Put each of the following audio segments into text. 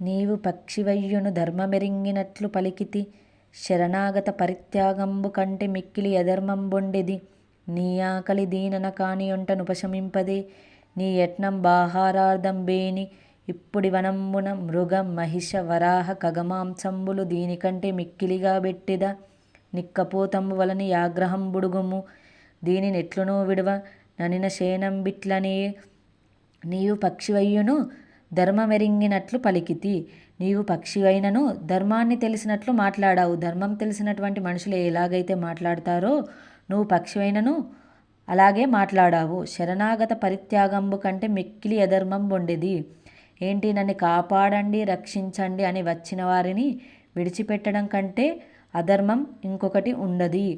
నీవు పక్షివయ్యును ధర్మమెరింగినట్లు పలికితి. శరణాగత పరిత్యాగంబు కంటే మిక్కిలి అధర్మంబొండెది నీ ఆకలి దీనన కానియొంటనుపశమింపదే నీ యత్నం బాహారార్థం బేని. ఇప్పుడి వనంబున మృగం మహిష వరాహ ఖగమాంసంబులు దీనికంటే మిక్కిలిగా బెట్టెద. నిక్కపోతంబు వలని యాగ్రహం బుడుగుము. దీని నెట్లునో విడువ. ననిన శేనంబిట్లనే. నీవు పక్షివయ్యును ధర్మమెరింగినట్లు పలికితి. నీవు పక్షివైనను ధర్మాన్ని తెలిసినట్లు మాట్లాడావు. ధర్మం తెలిసినటువంటి మనుషులు ఎలాగైతే మాట్లాడతారో నువ్వు పక్షివైనను అలాగే మాట్లాడావు. శరణాగత పరిత్యాగంబు కంటే మిక్కిలి అధర్మం ఉండేది ఏంటి నన్ను కాపాడండి రక్షించండి అని వచ్చిన వారిని విడిచిపెట్టడం కంటే అధర్మం ఇంకొకటి ఉండది.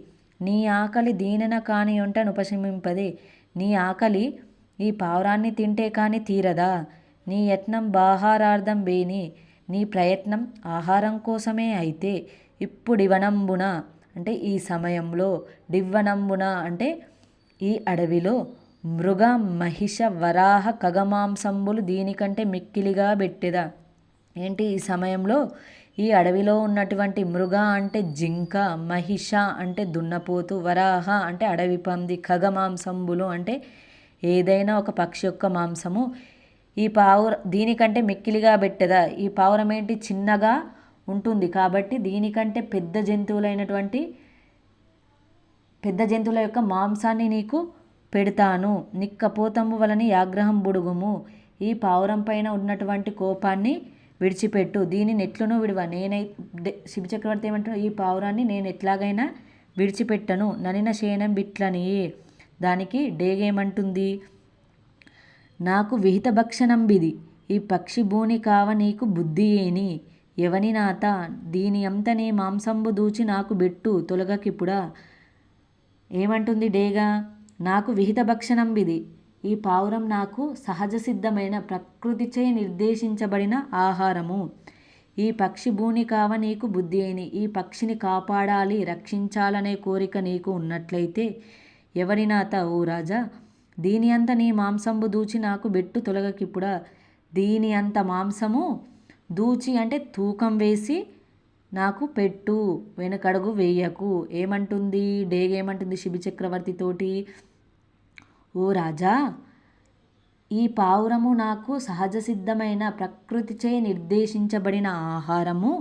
నీ ఆకలి దీనన కాని ఉంట ఉపశమింపదే. నీ ఆకలి ఈ పావురాన్ని తింటే కానీ తీరదా? నీ యత్నం బాహారార్థం బేని నీ ప్రయత్నం ఆహారం కోసమే అయితే ఇప్పుడివనంబున అంటే ఈ సమయంలో డివ్వనంబున అంటే ఈ అడవిలో మృగ మహిష వరాహ ఖగమాంసంబులు దీనికంటే మిక్కిలిగా పెట్టెదా. ఏంటి ఈ సమయంలో? ఈ అడవిలో ఉన్నటువంటి మృగ అంటే జింక మహిష అంటే దున్నపోతు వరాహ అంటే అడవి పంది ఖగమాంసంబులు అంటే ఏదైనా ఒక పక్షి యొక్క మాంసము. ఈ పావుర దీనికంటే మిక్కిలిగా పెట్టదా? ఈ పావురం ఏంటి చిన్నగా ఉంటుంది? కాబట్టి దీనికంటే పెద్ద జంతువులైనటువంటి పెద్ద జంతువుల యొక్క మాంసాన్ని నీకు పెడతాను. నిక్కపోతము వలని యాగ్రహం బుడుగుము. ఈ పావురం పైన ఉన్నటువంటి కోపాన్ని విడిచిపెట్టు. దీని నెట్లను విడువ. నేనై శివచక్రవర్తి ఏమంటాడు? ఈ పావురాన్ని నేను ఎట్లాగైనా విడిచిపెట్టను. ననిన శేనం బిట్లని దానికి డేగేమంటుంది? నాకు విహిత భక్షణంబిది. ఈ పక్షి బూని కావ నీకు బుద్ధి ఏని. ఎవని నాత? దీని అంతనే మాంసంబు దూచి నాకు బెట్టు తొలగకిప్పుడా ఏమంటుంది డేగా? నాకు విహిత భక్షణంబిది. ఈ పావురం నాకు సహజ సిద్ధమైన ప్రకృతిచే నిర్దేశించబడిన ఆహారము. ఈ పక్షి భూని కావ నీకు బుద్ధి అయిని ఈ పక్షిని కాపాడాలి రక్షించాలనే కోరిక నీకు ఉన్నట్లయితే ఎవరినాత ఓ రాజా? దీని అంత నీ మాంసంబు దూచి నాకు బెట్టు తొలగకిప్పుడా? దీని అంత మాంసము దూచి అంటే తూకం వేసి నాకు పెట్టు వెనకడుగు వేయకు. ఏమంటుంది? డేగేమంటుంది శిబి చక్రవర్తితోటి ఓ రాజా ఈ పావురము నాకు సహజ సిద్ధమైన ప్రకృతిచే నిర్దేశించబడిన ఆహారము.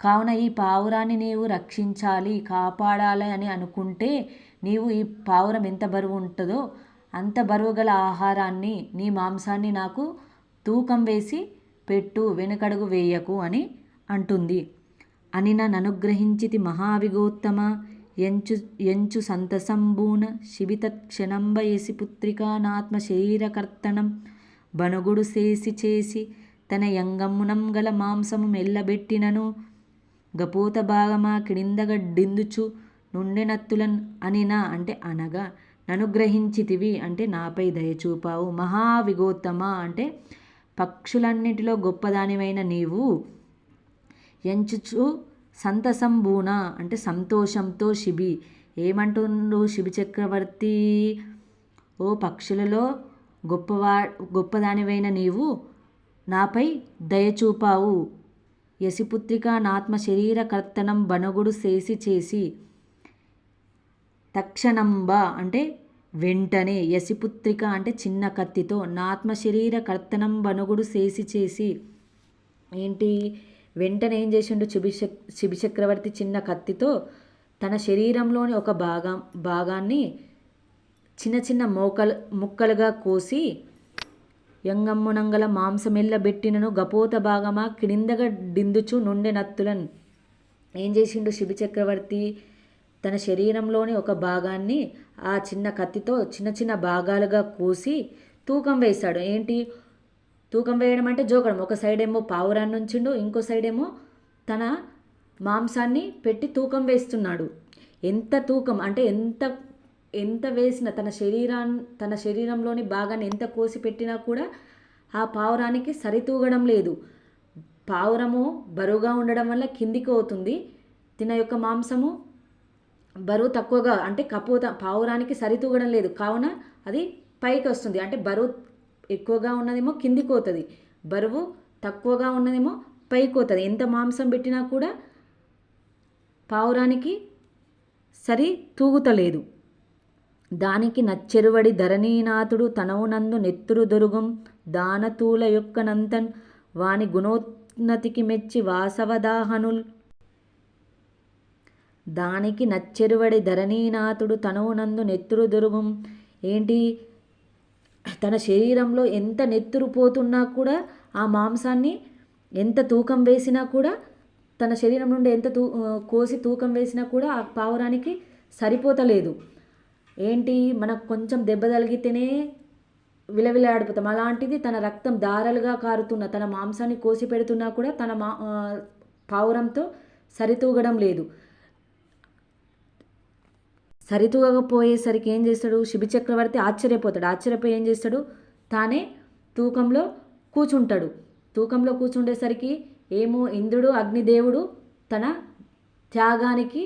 కావున ఈ పావురాన్ని నీవు రక్షించాలి కాపాడాలి అని అనుకుంటే నీవు ఈ పావురం ఎంత బరువు ఉంటుందో అంత బరువుగల ఆహారాన్ని నీ మాంసాన్ని నాకు తూకం వేసి పెట్టు వెనుకడుగు వేయకు అని అంటుంది. అనిన ననుగ్రహించితి మహావిగోత్తమ ఎంచు ఎంచు సంతసంబూన శిబిత క్షణంబయసి పుత్రికానాత్మ శరీరకర్తనం బనుగుడు చేసి చేసి తన యంగమ్మునం గల మాంసము మెల్లబెట్టినను గపోత భాగమా కిడిందగడ్డిందుచు నుండెనత్తులన్ అనినా అంటే అనగా ననుగ్రహించితివి అంటే నాపై దయచూపావు మహావిగోత్తమ అంటే పక్షులన్నిటిలో గొప్పదానివైన నీవు ఎంచుచు సంతసంబూన అంటే సంతోషంతో శిబి. ఏమంటుండు శిబి చక్రవర్తి? ఓ పక్షులలో గొప్పవా గొప్పదానివైన నీవు నాపై దయచూపావు యశిపుత్రిక నాత్మ శరీర కర్తనం బనగుడు చేసి చేసి తక్షణంబ అంటే వెంటనే యశిపుత్రిక అంటే చిన్న కత్తితో నాత్మ శరీర కర్తనం బనుగుడు చేసి చేసి ఏంటి? వెంటనే ఏం చేసిండు? శిబి శిబిచక్రవర్తి చిన్న కత్తితో తన శరీరంలోని ఒక భాగం భాగాన్ని చిన్న చిన్న మోకలు ముక్కలుగా కోసి యంగమ్మునంగల మాంసమెల్లబెట్టినను గపోత భాగమా క్రిందగా డిందుచు నుండె నత్తులను. ఏం చేసిండు? శిబిచక్రవర్తి తన శరీరంలోని ఒక భాగాన్ని ఆ చిన్న కత్తితో చిన్న చిన్న భాగాలుగా కోసి తూకం వేశాడు. ఏంటి? తూకం వేయడం అంటే జోకడం. ఒక సైడ్ ఏమో పావురాన్ని ఉంచిండు ఇంకో సైడ్ ఏమో తన మాంసాన్ని పెట్టి తూకం వేస్తున్నాడు. ఎంత తూకం అంటే ఎంత ఎంత వేసిన తన శరీరాన్ని తన శరీరంలోని భాగాన్ని ఎంత కోసి పెట్టినా కూడా ఆ పావురానికి సరితూగడం లేదు. పావురము బరువుగా ఉండడం వల్ల కిందికి అవుతుంది తిన యొక్క మాంసము బరువు తక్కువగా అంటే కపోత పావురానికి సరితూగడం లేదు. కావున అది పైకి వస్తుంది. అంటే బరువు ఎక్కువగా ఉన్నదేమో కిందికి పోతుంది. బరువు తక్కువగా ఉన్నదేమో పైకి పోతుంది. ఎంత మాంసం పెట్టినా కూడా పావురానికి సరి తూగుతలేదు దానికి నచ్చెరువడి ధరణీనాథుడు తనవునందు నెత్తురు దొరుగం. దానతూల యొక్క నంతన్ వాని గుణోన్నతికి మెచ్చి వాసవదాహనుల్ దానికి నచ్చెరువడి ధరణీనాథుడు తనవునందు నెత్తురు దొరుగం ఏంటి? తన శరీరంలో ఎంత నెత్తురు పోతున్నా కూడా ఆ మాంసాన్ని ఎంత తూకం వేసినా కూడా తన శరీరం నుండి ఎంత తూ కోసి తూకం వేసినా కూడా ఆ పావురానికి సరిపోతలేదు. ఏంటి? మనకు కొంచెం దెబ్బ తగిలితేనే విలవిలాడిపోతాం. అలాంటిది తన రక్తం దారలుగా కారుతున్న తన మాంసాన్ని కోసి పెడుతున్నా కూడా తన మా పావురంతో సరితూగడం లేదు. సరితూగకపోయేసరికి ఏం చేస్తాడు? శిబి చక్రవర్తి ఆశ్చర్యపోతాడు. ఆశ్చర్యపోయి ఏం చేస్తాడు? తానే తూకంలో కూర్చుంటాడు తూకంలో కూర్చుండేసరికి ఏమో ఇంద్రుడు అగ్నిదేవుడు తన త్యాగానికి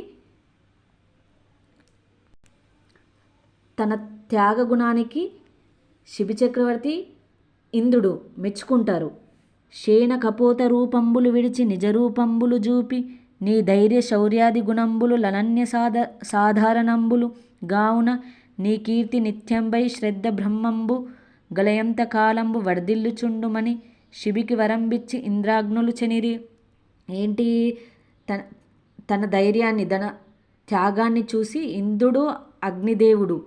తన త్యాగ గుణానికి శిబి చక్రవర్తి ఇంద్రుడు మెచ్చుకుంటారు. శేన కపోత రూపంబులు విడిచి నిజరూపంబులు చూపి నీ ధైర్య శౌర్యాది గుణంబులు లనన్య సాధ సాధారణంబులు గావున నీ కీర్తి నిత్యంబై శ్రద్ధ బ్రహ్మంబు గలయంత కాలంబు వడదిల్లుచుండుమని శిబికి వరంబిచ్చి ఇంద్రాగ్నులు చెనిరి. ఏంటి? తన తన ధైర్యాన్ని తన త్యాగాన్ని చూసి ఇంద్రుడు అగ్నిదేవుడు.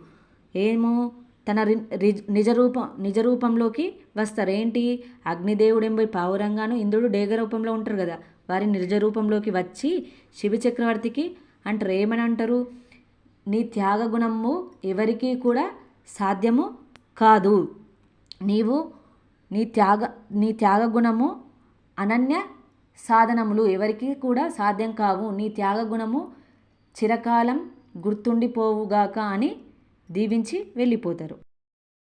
ఏమో? తన నిజరూపం నిజరూపంలోకి నిజ రూపంలోకి వస్తారు. ఏంటి? అగ్నిదేవుడేంబై పావురంగాను ఇంద్రుడు డేగ రూపంలో ఉంటారు కదా. వారి నిజ రూపంలోకి వచ్చి శివ చక్రవర్తికి అంటారు. ఏమని అంటారు? నీ త్యాగ గుణము ఎవరికీ కూడా సాధ్యము కాదు. నీవు నీ త్యాగ నీ త్యాగ గుణము అనన్య సాధనములు ఎవరికి కూడా సాధ్యం కావు. నీ త్యాగ గుణము చిరకాలం గుర్తుండిపోవుగాక అని దీవించి వెళ్ళిపోతారు.